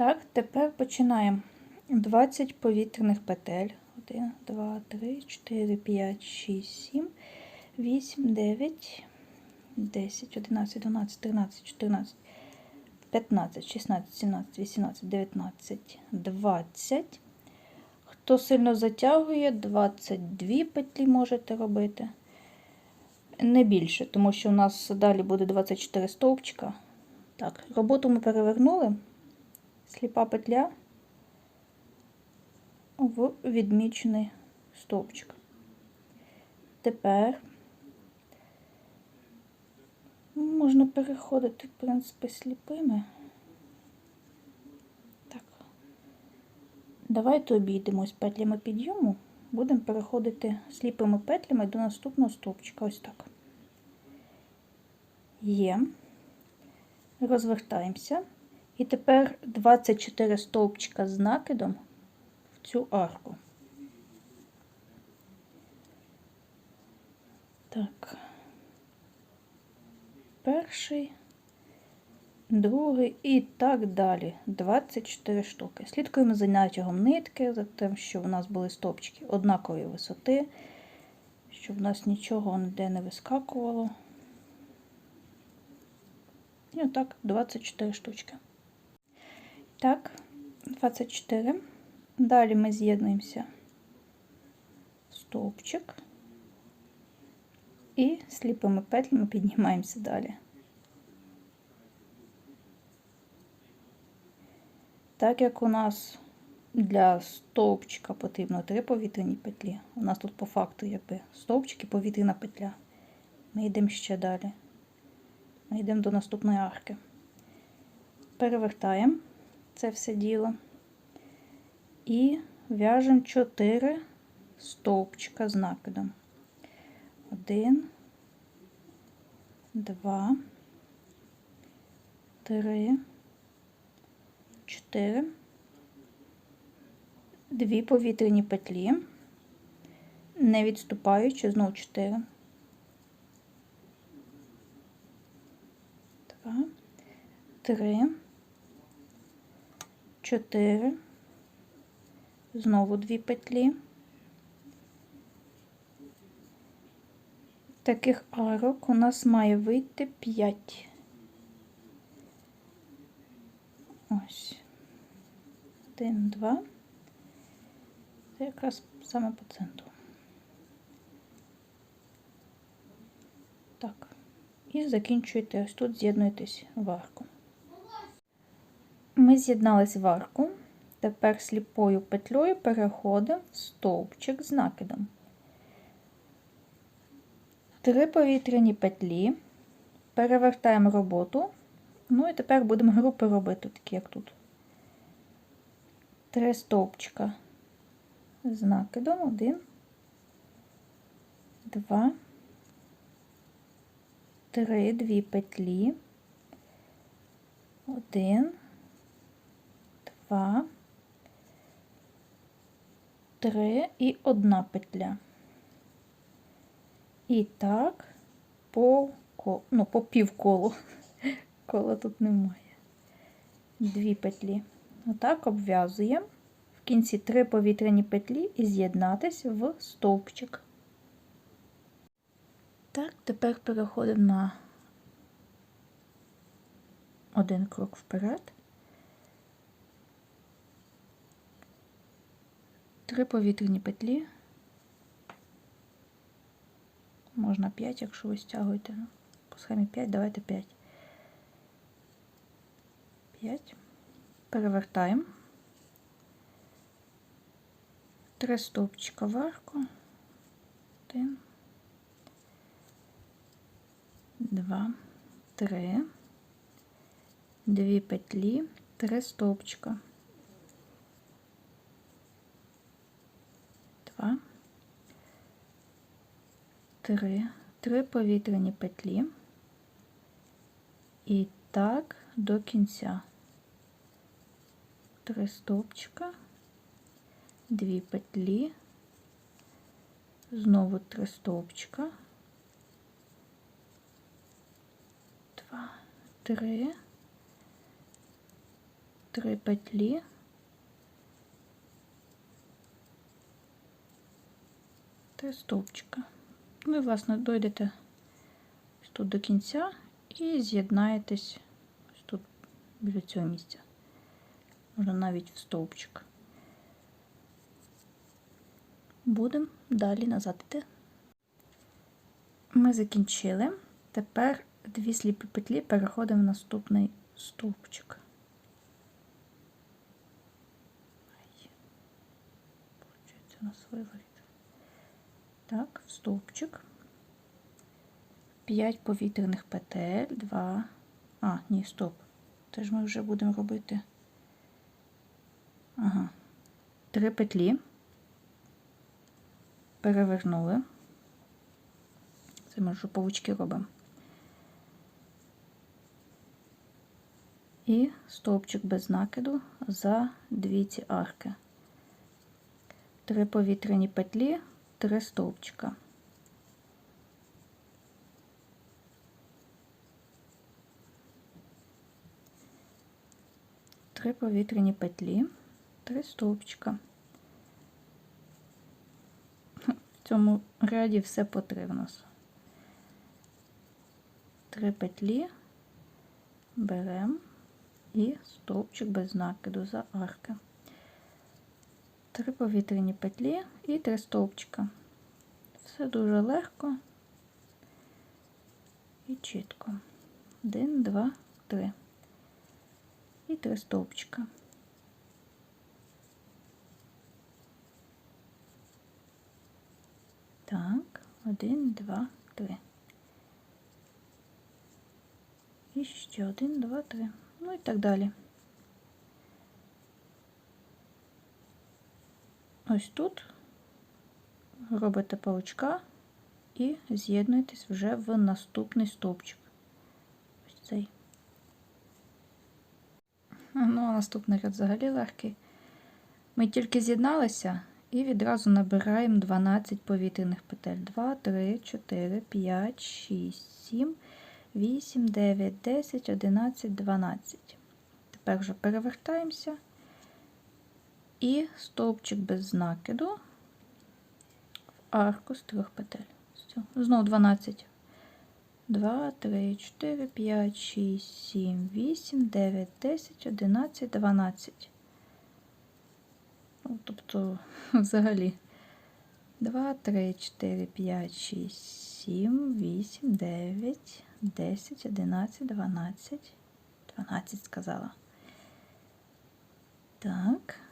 Так, тепер починаємо 20 повітряних петель. 1, 2, 3, 4, 5, 6, 7, 8, 9, 10, 11, 12, 13, 14, 15, 16, 17, 18, 19, 20. Хто сильно затягує, 22 петлі можете робити. Не більше, тому що у нас далі буде 24 стовпчика. Так, роботу ми перевернули. Сліпа петля в відмічений стовпчик. Тепер можна переходити, в принципі, сліпими. Так. Давайте обійдемось петлями підйому. Будемо переходити сліпими петлями до наступного стовпчика. Ось так. Є. Розвертаємося. І тепер 24 стовпчика з накидом в цю арку. Так. Перший, другий і так далі. 24 штуки. Слідкуємо за натягом нитки, за тим, щоб у нас були стовпчики однакової висоти, щоб у нас нічого ніде не вискакувало. І отак 24 штучки. Так, 24. Далі ми з'єднуємося в стовпчик і сліпими петлями піднімаємося далі. Так як у нас для стовпчика потрібно три повітряні петлі, у нас тут по факту якби стовпчик і повітряна петля. Ми йдемо ще далі. Ми йдемо до наступної арки. Перевертаємо це все діло і в'яжемо 4 стовпчика з накидом. Один, два, три, чотири, дві повітряні петлі, не відступаючи, знову чотири. Два, три, чотири, знову дві петлі. Таких арок у нас має вийти 5. Ось. Один, два. Це якраз саме по центру. Так. І закінчуєте ось тут, з'єднуєтесь в арку. Ми з'єднались в арку. Тепер сліпою петлею переходимо в стовпчик з накидом. Три повітряні петлі, перевертаємо роботу. Ну і тепер будемо групи робити, такі як тут. Три стовпчика з накидом. Один, два, три, дві петлі. Один, два, три і одна петля. І так по ну, по півколу. Кола тут немає. Дві петлі. Отак обв'язуємо. В кінці три повітряні петлі і з'єднатись в стовпчик. Так, тепер переходимо на один крок вперед. Три повітряні петлі. Можна 5, якщо ви стягуєте. Ну, по схемі 5, давайте 5. 5. Перевертаємо. Три стовпчика в арку. Один. Два, три, дві петлі, три стовпчика. Два. Три, три повітряні петлі. І так до кінця. Три стовпчика, дві петлі, знову три стовпчика, два, три, три петлі. Три стовпчика. І, власне, дойдете тут до кінця і з'єднаєтесь ось тут біля цього місця. Може навіть в стовпчик. Будемо далі назад іти. Ми закінчили. Тепер дві сліпі петлі переходимо в наступний стовпчик. Получається у нас виворіт. Так, в стовпчик. 5 повітряних петель, 2. А, ні, стоп. Це ж ми вже будемо робити. Ага. Три петлі. Перевернули. Це ми вже павучки робимо. І стовпчик без накиду за дві ці арки. Три повітряні петлі, три стовпчика. Три повітряні петлі, три стовпчика. В цьому ряді все по три в нас. Три петлі беремо і стовпчик без накиду за арки. Три повітряні петлі і три стовпчика. Все дуже легко і чітко. Один, два, три. І три стовпчика. Так, один, два, три. І ще один, два, три. Ну і так далі. Ось тут робите паучка і з'єднуєтесь вже в наступний стовпчик. Ось цей. Ну, а наступний ряд взагалі легкий. Ми тільки з'єдналися і відразу набираємо 12 повітряних петель. 2, 3, 4, 5, 6, 7, 8, 9, 10, 11, 12. Тепер вже перевертаємося і стовпчик без накиду в арку з трьох петель. Знову 12. 2, 3, 4, 5, 6, 7, 8, 9, 10, 11, 12. Ну, тобто, взагалі. 2, 3, 4, 5, 6, 7, 8, 9, 10, 11, 12. 12 сказала. Так.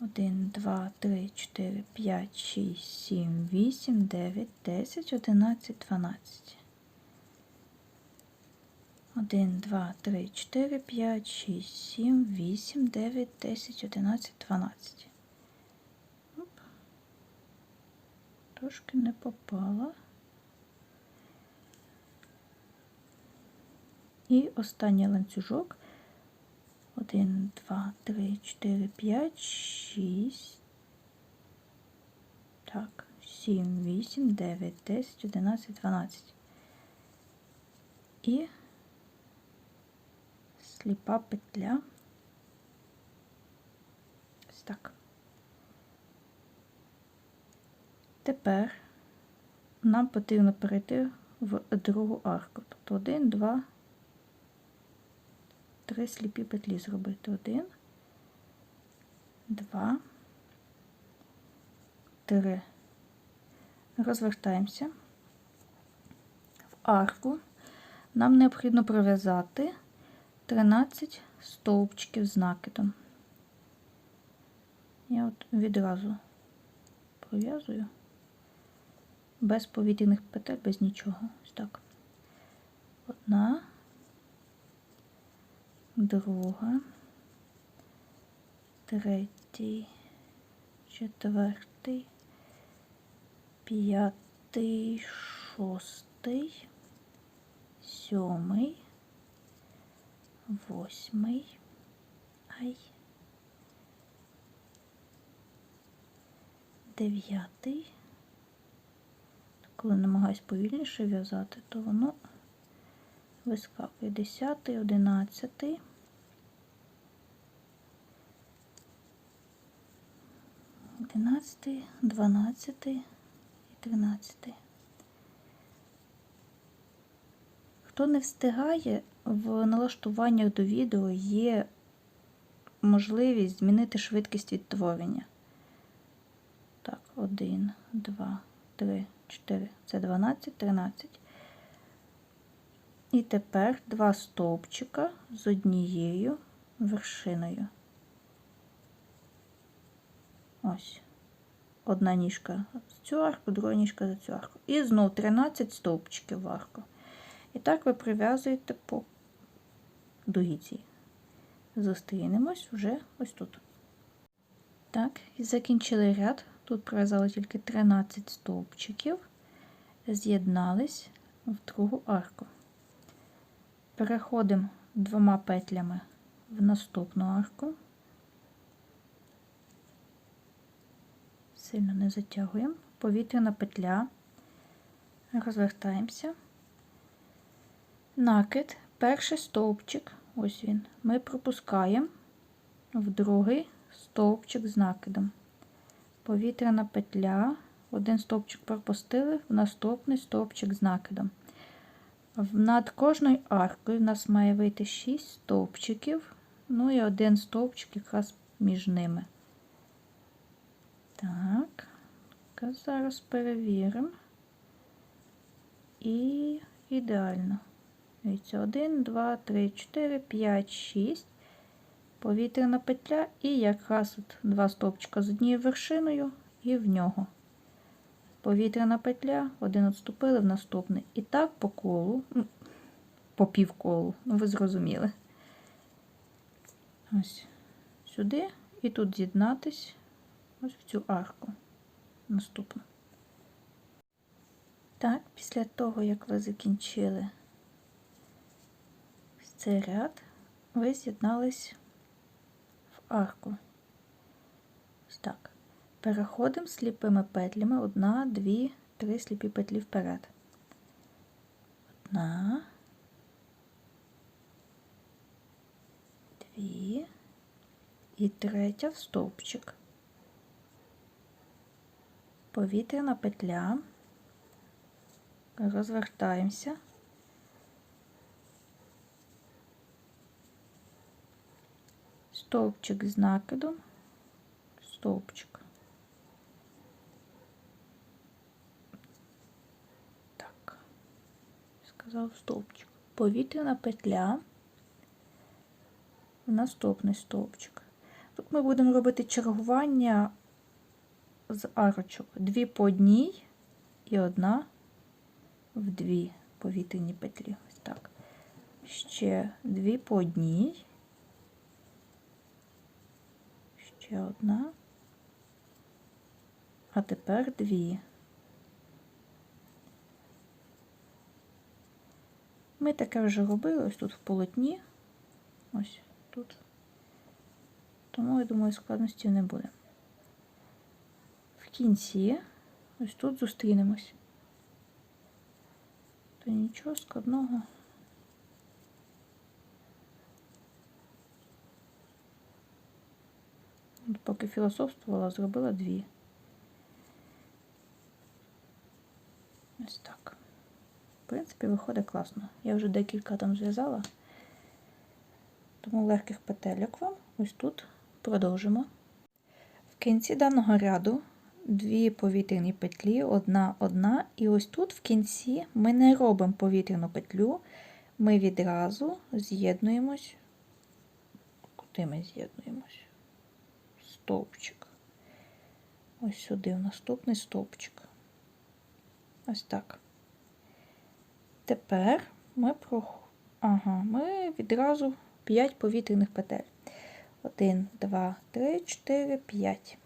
1, 2, 3, 4, 5, 6, 7, 8, 9, 10, 11, 12. 1, 2, 3, 4, 5, 6, 7, 8, 9, 10, 11, 12. Оп. Трошки не попала. І останній ланцюжок. 1, 2, 3, 4, 5, 6. Так, 7, 8, 9, 10, 11, 12. І сліпа петля. Ось так. Тепер нам потрібно перейти в другу арку. Тобто 1, 2, три сліпі петлі зробити. Один, два, три. Розвертаємося. В арку нам необхідно пров'язати 13 стовпчиків з накидом. Я от відразу пров'язую без повітряних петель, без нічого. Ось так. Одна друга, третій, четвертий, п'ятий, шостий, сьомий, восьмий, ай, дев'ятий. Коли намагаюсь повільніше в'язати, то воно вискакує 10, 11. Одинадцятий, дванадцятий і тринадцятий. Хто не встигає, в налаштуваннях до відео є можливість змінити швидкість відтворення. Так, 1, 2, 3, 4. Це 12, 13. І тепер два стовпчика з однією вершиною. Ось. Одна ніжка з цю арку, друга ніжка за цю арку. І знов 13 стовпчиків в арку. І так ви прив'язуєте по дугіці. Зустрінемось вже ось тут. Так, і закінчили ряд. Тут прив'язали тільки 13 стовпчиків, з'єднались в другу арку. Переходимо двома петлями в наступну арку. Сильно не затягуємо. Повітряна петля. Розвертаємося. Накид, перший стовпчик, ось він, ми пропускаємо в другий стовпчик з накидом. Повітряна петля, один стовпчик пропустили, в наступний стовпчик з накидом. Над кожною аркою в нас має вийти 6 стовпчиків, ну і один стовпчик якраз між ними. Так, зараз перевіримо. І ідеально. Дивіться, 1, 2, 3, 4, 5, 6. Повітряна петля і якраз два стовпчика з однією вершиною і в нього. Повітряна петля, один відступили в наступний. І так по колу, ну, по півколу, ну ви зрозуміли. Ось сюди і тут з'єднатись ось в цю арку. Наступну. Так, після того, як ви закінчили цей ряд, ви з'єднались в арку. Переходимо сліпими петлями. Одна, дві, три сліпі петлі вперед. Одна, дві і третя в стовпчик. Повітряна петля. Розвертаємося. Стовпчик з накидом, стовпчик. Так, сказав стовпчик. Повітряна петля в наступний стовпчик. Тут ми будемо робити чергування з арочок. Дві по одній і одна в дві повітряні петлі. Ось так. Ще дві по одній. Ще одна. А тепер дві. Ми таке вже робили ось тут в полотні. Ось тут. Тому, я думаю, складності не буде. В кінці ось тут зустрінемось. То нічого складного. Поки філософствувала, зробила дві. Ось так. В принципі, виходить класно. Я вже декілька там зв'язала, тому легких петельок вам ось тут продовжимо. В кінці даного ряду дві повітряні петлі, одна, одна, і ось тут в кінці ми не робимо повітряну петлю, ми відразу з'єднуємось. Куди ми з'єднуємось? Стовпчик. Ось сюди в наступний стовпчик. Ось так. Тепер ми про... ага, ми відразу 5 повітряних петель. 1, 2, 3, 4, 5.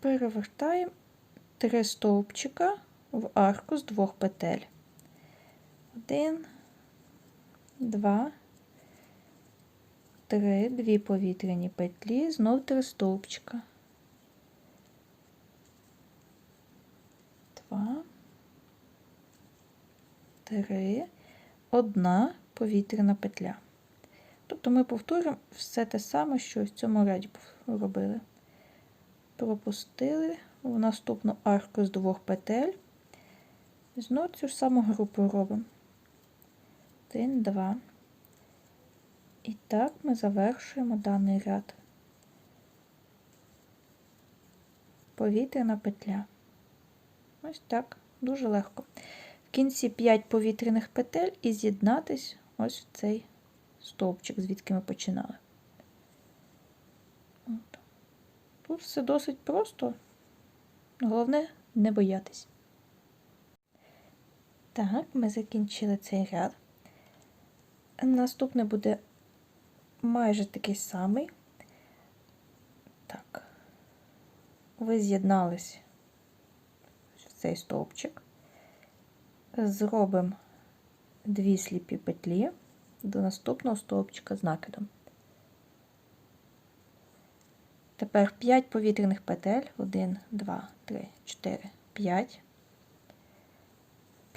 Перевертаємо 3 стовпчика в арку з двох петель. 1, 2, 3, 2 повітряні петлі, знов 3 стовпчика. 2, три, одна повітряна петля. Тобто ми повторюємо все те саме, що в цьому ряді робили. Пропустили в наступну арку з двох петель. Знову цю ж саму групу робимо. Один, два. І так ми завершуємо даний ряд. Повітряна петля. Ось так, дуже легко. Кінці 5 повітряних петель і з'єднатись ось в цей стовпчик, звідки ми починали. От. Тут все досить просто. Головне не боятись. Так, ми закінчили цей ряд. Наступний буде майже такий самий. Так, ви з'єднались в цей стовпчик. Зробимо дві сліпі петлі до наступного стовпчика з накидом. Тепер 5 повітряних петель. 1, 2, 3, 4, 5.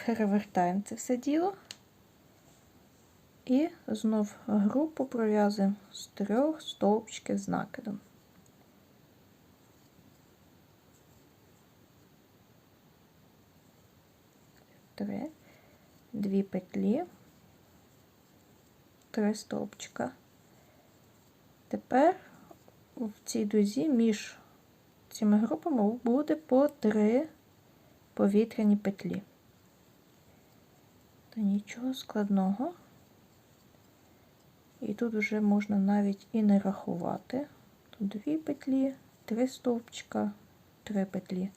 Перевертаємо це все діло. І знов групу пров'язуємо з трьох стовпчиків з накидом. Три, дві петлі, три стовпчика. Тепер в цій дузі між цими групами буде по три повітряні петлі. То нічого складного. І тут вже можна навіть і не рахувати. Тут дві петлі, три стовпчика, три петлі.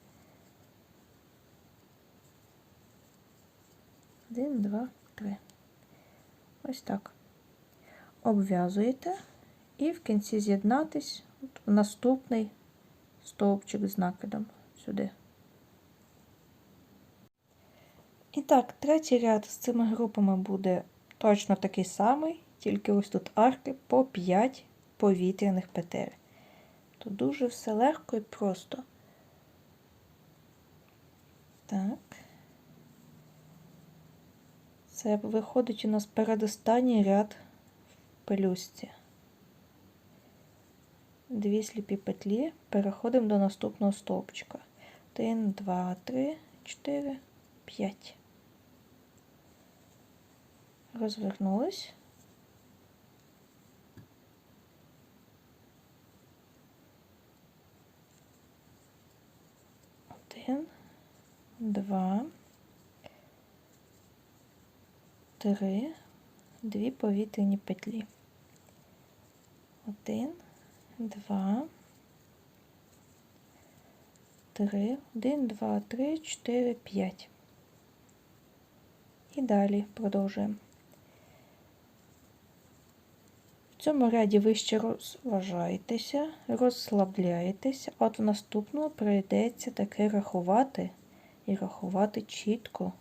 Один, два, три. Ось так. Обв'язуєте і в кінці з'єднатись в наступний стовпчик з накидом сюди. І так, третій ряд з цими групами буде точно такий самий, тільки ось тут арки по 5 повітряних петель. Тут дуже все легко і просто. Так. Це виходить у нас передостанній ряд в пелюстці. Дві сліпі петлі, переходимо до наступного стовпчика. 1, 2, 3, 4, 5. Розвернулись. Один, два, три, дві повітряні петлі. Один, два, три, один, два, три, чотири, п'ять. І далі продовжуємо. В цьому ряді ви ще розважаєтеся, розслабляєтеся, от в наступному прийдеться таки рахувати і рахувати чітко,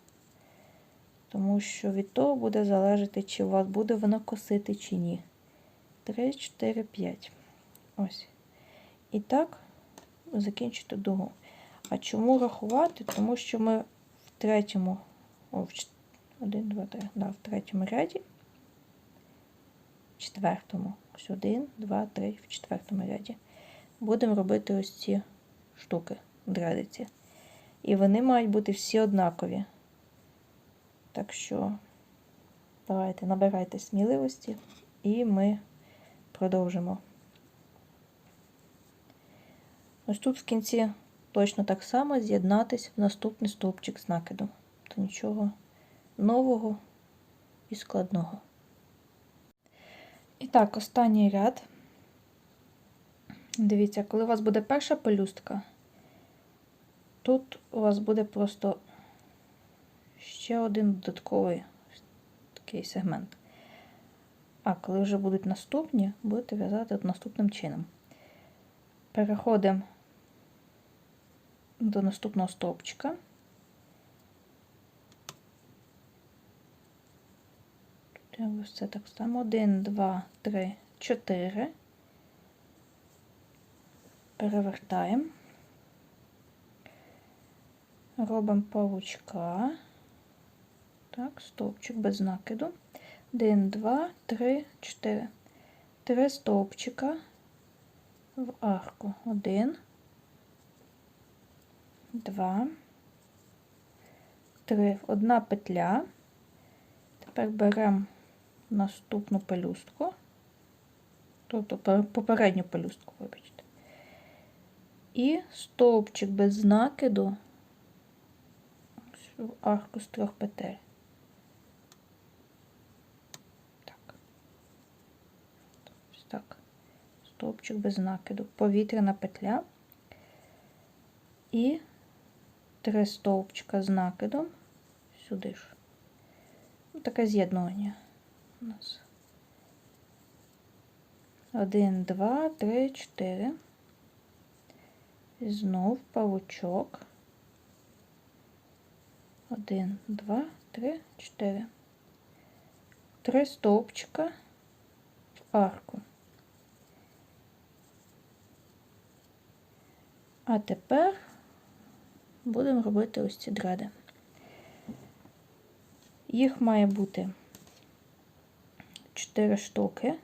тому що від того буде залежати, чи у вас буде воно косити, чи ні. 3, 4, 5. Ось. І так, закінчити дугу. А чому рахувати? Тому що ми в третьому, о, в 1, 2, 3, да, в третьому ряді четвертому. Ось один, два, три, в четвертому ряді. Будемо робити ось ці штуки, дредиці. І вони мають бути всі однакові. Так що, давайте, набирайте сміливості, і ми продовжимо. Ось тут в кінці точно так само з'єднатись в наступний стовпчик з накидом. То нічого нового і складного. І так, останній ряд. Дивіться, коли у вас буде перша пелюстка, тут у вас буде просто ще один додатковий такий сегмент. А коли вже будуть наступні, будете в'язати наступним чином. Переходимо до наступного стовпчика. Ось це так само. 1, 2, 3, 4. Перевертаємо. Робимо павучка. Так, стовпчик без накиду. 1, 2, 3, 4. Три стовпчика в арку. 1, 2, 3. Одна петля. Тепер беремо наступну пелюстку. Тобто попередню пелюстку, вибачте. І стовпчик без накиду в арку з трьох петель. Так. Ось так. Стовпчик без накиду. Повітряна петля. І три стовпчика з накидом сюди ж. Ну, таке з'єднання у нас. Один, два, три, чотири. І знов павучок. Один, два, три, чотири. Три стовпчика в арку. А тепер будемо робити ось ці дреди. Їх має бути 4 штуки,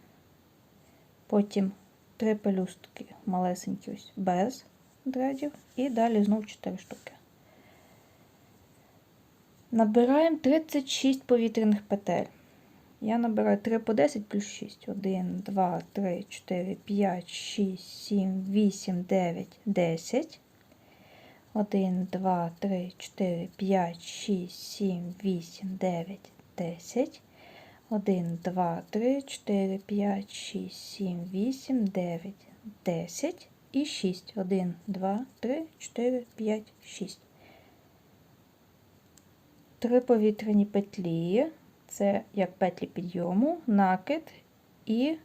потім 3 пелюстки малесенькі ось без дредів, і далі знову 4 штуки. Набираємо 36 повітряних петель. Я набираю 3 по 10 плюс 6. 1, 2, 3, 4, 5, 6, 7, 8, 9, 10. 1, 2, 3, 4, 5, 6, 7, 8, 9, 10. 1, 2, 3, 4, 5, 6, 7, 8, 9, 10 і 6. 1, 2, 3, 4, 5, 6. Три повітряні петлі. Це як петлі підйому, накид і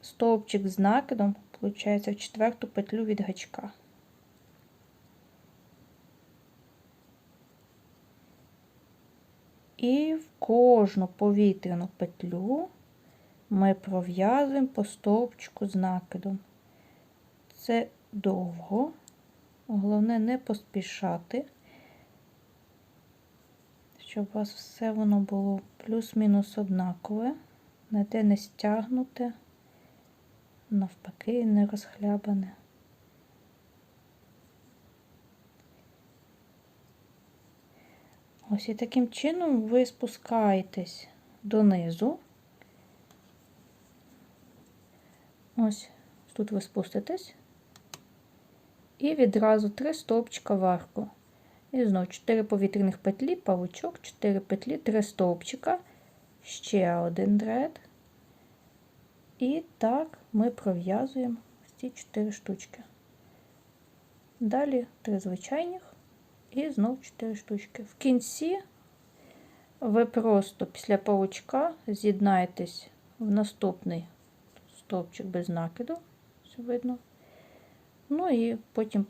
стовпчик з накидом, виходить, в четверту петлю від гачка. І в кожну повітряну петлю ми пров'язуємо по стовпчику з накидом. Це довго, головне не поспішати, щоб у вас все воно було плюс-мінус однакове, ніде не стягнуте, навпаки, не розхлябане. Ось і таким чином ви спускаєтесь донизу. Ось тут ви спуститесь. І відразу три стовпчика в арку. І знову 4 повітряних петлі, павучок, 4 петлі, 3 стовпчика, ще один дред. І так ми пров'язуємо ці 4 штучки. Далі 3 звичайних. І знов 4 штучки. В кінці ви просто після паучка з'єднаєтесь в наступний стовпчик без накиду, все видно. Ну і потім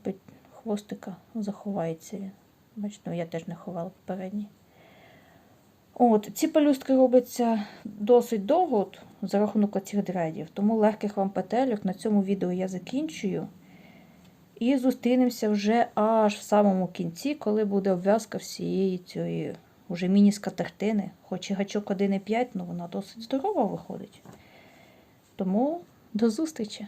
хвостика заховається він. Бачите, ну, я теж не ховала попередній. От, ці пелюстки робляться досить довго от, за рахунок оцих дредів, тому легких вам петельок на цьому відео я закінчую. І зустрінемося вже аж в самому кінці, коли буде обв'язка всієї цієї уже міні-скатертини. Хоч і гачок 1,5, але вона досить здорова виходить. Тому до зустрічі!